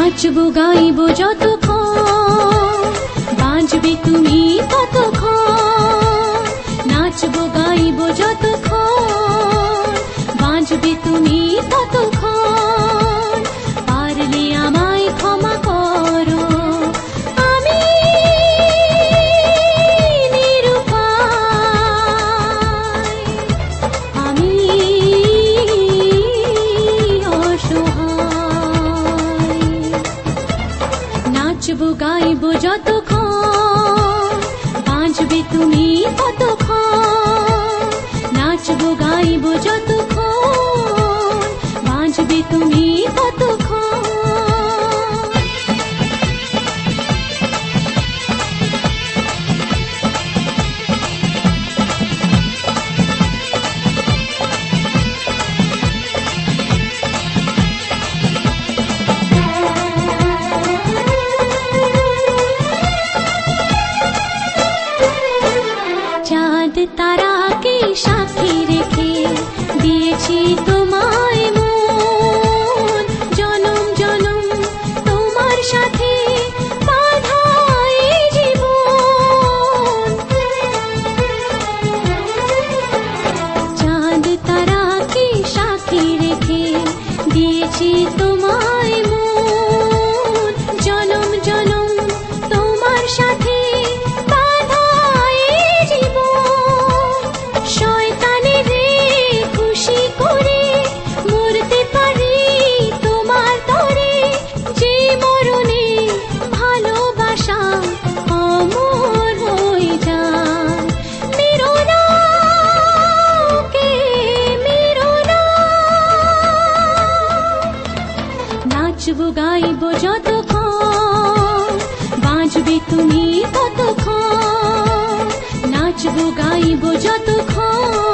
নাচব গাইব যতক্ষণ। বাঁচবে তুমি ততক্ষণ। নাচব গাইব যতক্ষণ। বাঁচবে তুমি চাইব যতক্ষণ বাঁচবে তুমি কতক্ষণ নাচবো গাইব যত तारा के शास्त्र गाय बा তুমি तुख নাচবো गाय যতক্ষণ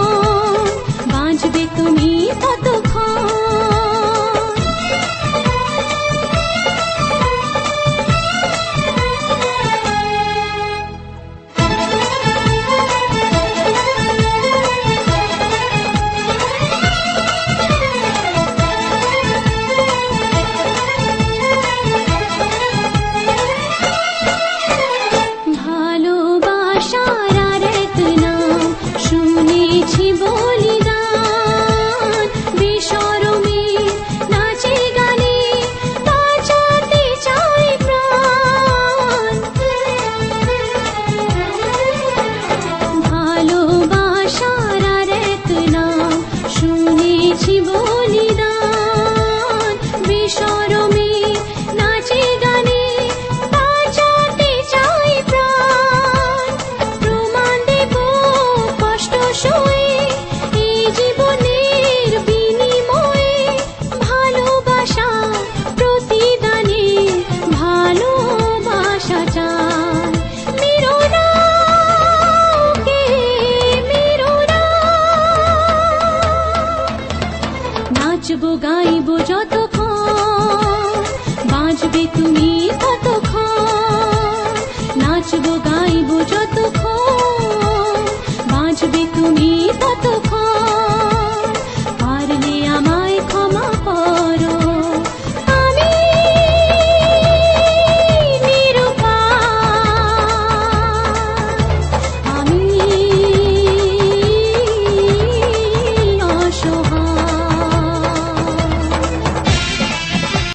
নাচবো গাইবো যতক্ষণ। বাঁচবে তুমি ততক্ষণ। নাচবো গাইবো যতক্ষণ। বাঁচবে তুমি ততক্ষণ।